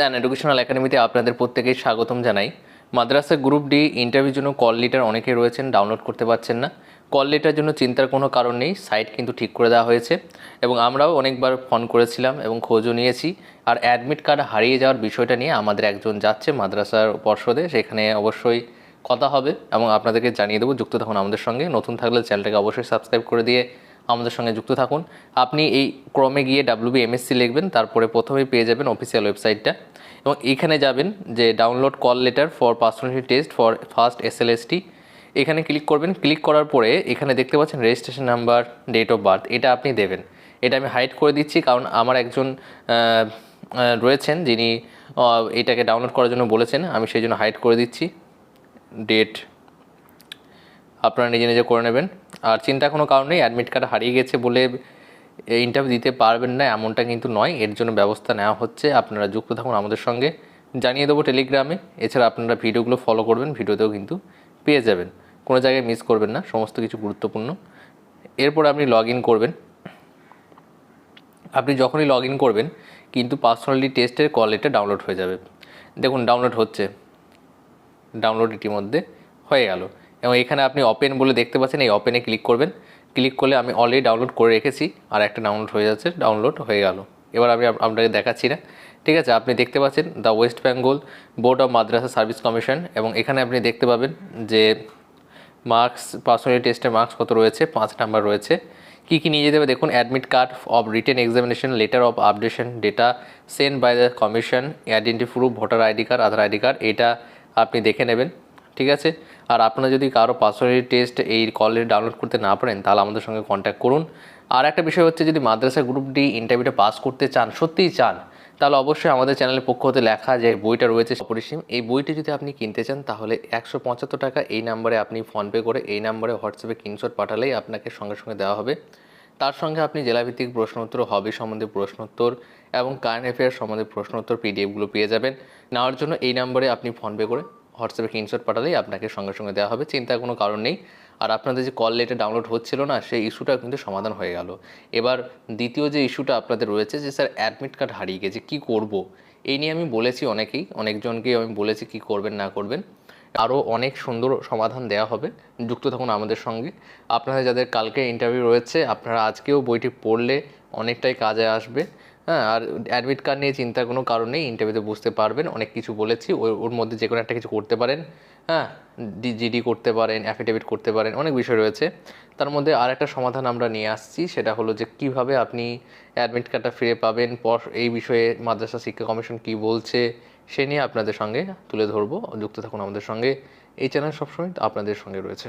And educational একাডেমিতে আপনাদের প্রত্যেকেই স্বাগতম জানাই। মাদ্রাসা গ্রুপ ডি ইন্টারভিউর জন্য কল লিটার অনেকে রয়েছেন ডাউনলোড করতে পারছেন না। কল লিটার জন্য চিন্তার কোনো কারণ নেই সাইট কিন্তু ঠিক করে দেওয়া হয়েছে। এবং আমরাও অনেকবার ফোন করেছিলাম এবং খোঁজও নিয়েছি। আর অ্যাডমিট কার্ড হারিয়ে যাওয়ার বিষয়টা নিয়ে আমাদের একজন যাচ্ছে মাদ্রাসার পর্ষদে, সেখানে অবশ্যই কথা হবে। এবং আপনাদেরকে জানিয়ে দেবো, যুক্ত থাকুন আমাদের সঙ্গে। নতুন থাকলে চ্যানেলটাকে অবশ্যই সাবস্ক্রাইব করে দিয়ে আমাদের সঙ্গে যুক্ত থাকুন। আপনি এই ক্রমে গিয়ে ডাব্লিউবি এমএসসি লিখবেন, তারপরে প্রথমেই পেয়ে যাবেন অফিসিয়াল ওয়েবসাইটটা এবং এইখানে যাবেন যে download call letter for personality test for first SLST এখানে ক্লিক করবেন। ক্লিক করার পরে এখানে দেখতে পাচ্ছেন registration number date of birth এটা আপনি দেবেন। এটা আমি হাইড করে দিচ্ছি কারণ আমার একজন রয়েছেন যিনি এটাকে ডাউনলোড করার জন্য বলেছেন। আমি সেই জন্য হাইড করে দিচ্ছি। ডেট আপনারা নিজে নিজে করে নেবেন। আর চিন্তা কোনো কারণ নেই অ্যাডমিট কার্ড হারিয়ে গেছে বলে ইন্টারভিউ দিতে পারবেন না, এমনটা কিন্তু নয়। এর জন্য ব্যবস্থা নেওয়া হচ্ছে। আপনারা যুক্ত থাকুন আমাদের সঙ্গে। জানিয়ে দেবো টেলিগ্রামে। এছাড়া আপনারা ভিডিওগুলো ফলো করবেন, ভিডিওতেও কিন্তু পেয়ে যাবেন। কোনো জায়গায় মিস করবেন না, সমস্ত কিছু গুরুত্বপূর্ণ। এরপর আপনি লগ ইন করবেন। আপনি যখনই লগ ইন করবেন, কিন্তু পার্সোনালি টেস্টের কল ডাউনলোড হয়ে যাবে। দেখুন ডাউনলোড হচ্ছে। ডাউনলোড ইতিমধ্যে হয়ে গেল। এবং এখানে আপনি ওপেন বলে দেখতে পাচ্ছেন, এই ওপেনে ক্লিক করবেন। ক্লিক করলে আমি অলরেডি ডাউনলোড করে রেখেছি, আর একটা ডাউনলোড হয়ে যাচ্ছে ডাউনলোড হয়ে গেল। এবার আমি আপ- আপনাকে দেখাচ্ছি না। ঠিক আছে, আপনি দেখতে পাচ্ছেন the West Bengal Board of Madrasah Service Commission এবং এখানে আপনি দেখতে পাবেন যে মার্কস পার্সোনালি টেস্টের মার্কস কত রয়েছে, পাঁচ নাম্বার রয়েছে। কী কী নিয়ে যেতে হবে? দেখুন admit card of written examination letter of updation data send by the commission identity proof voter ID card Aadhaar ID card এটা আপনি দেখে নেবেন। ঠিক আছে? আর আপনারা যদি কারও পার্সোনালি টেস্ট এই কলে ডাউনলোড করতে না পারেন, তাহলে আমাদের সঙ্গে কন্ট্যাক্ট করুন। আর একটা বিষয় হচ্ছে যদি মাদ্রাসা গ্রুপ ডি ইন্টারভিউটা পাস করতে চান, সত্যিই চান, তাহলে অবশ্যই আমাদের চ্যানেলের পক্ষ হতে লেখা যে বইটা রয়েছে অপরিসীম, এই বইটি যদি আপনি কিনতে চান, তাহলে একশো পঁচাত্তর টাকা এই নাম্বারে আপনি ফোনপে করে এই নাম্বারে হোয়াটসঅ্যাপে স্ক্রিনশট পাঠালেই আপনাকে সঙ্গে সঙ্গে দেওয়া হবে। তার সঙ্গে আপনি জেলাভিত্তিক প্রশ্নোত্তর হবি সম্বন্ধে প্রশ্নোত্তর এবং কারেন্ট অ্যাফেয়ার্স সম্বন্ধে প্রশ্নোত্তর পিডিএফগুলো পেয়ে যাবেন। নেওয়ার জন্য এই নাম্বারে আপনি ফোনপে করে হোয়াটসঅ্যাপে স্ক্রিনশট পাঠালেই আপনাকে সঙ্গে সঙ্গে দেওয়া হবে, চিন্তার কোনো কারণ নেই। আর আপনাদের যে কল লেটে ডাউনলোড হচ্ছিল না, সেই ইস্যুটা কিন্তু সমাধান হয়ে গেল। এবার দ্বিতীয় যে ইস্যুটা আপনাদের রয়েছে যে, স্যার অ্যাডমিট কার্ড হারিয়ে গেছে, কী করব? এই নিয়ে আমি বলেছি অনেকেই, অনেকজনকে আমি বলেছি কি করবেন, না করবেন। আরও অনেক সুন্দর সমাধান দেওয়া হবে। যুক্ত থাকুন আমাদের সঙ্গে। আপনাদের যাদের কালকে ইন্টারভিউ রয়েছে, আপনারা আজকেও বইটি পড়লে অনেকটাই কাজে আসবে। হ্যাঁ আর অ্যাডমিট কার্ড নিয়ে চিন্তার কোনো কারণ নেই ইন্টারভিউতে বুঝতে পারবেন, অনেক কিছু বলেছি ওর মধ্যে যে কোনো একটা কিছু করতে পারেন হ্যাঁ জিডি করতে পারেন অ্যাফিডেভিট করতে পারেন, অনেক বিষয় রয়েছে। তার মধ্যে আর একটা সমাধান আমরা নিয়ে আসছি, সেটা হলো যে কীভাবে আপনি অ্যাডমিট কার্ডটা ফিরে পাবেন, পর এই বিষয়ে মাদ্রাসা শিক্ষা কমিশন কি বলছে, সে নিয়ে আপনাদের সঙ্গে তুলে ধরবো, যুক্ত থাকুন আমাদের সঙ্গে। এই চ্যানেল সবসময় আপনাদের সঙ্গে রয়েছে।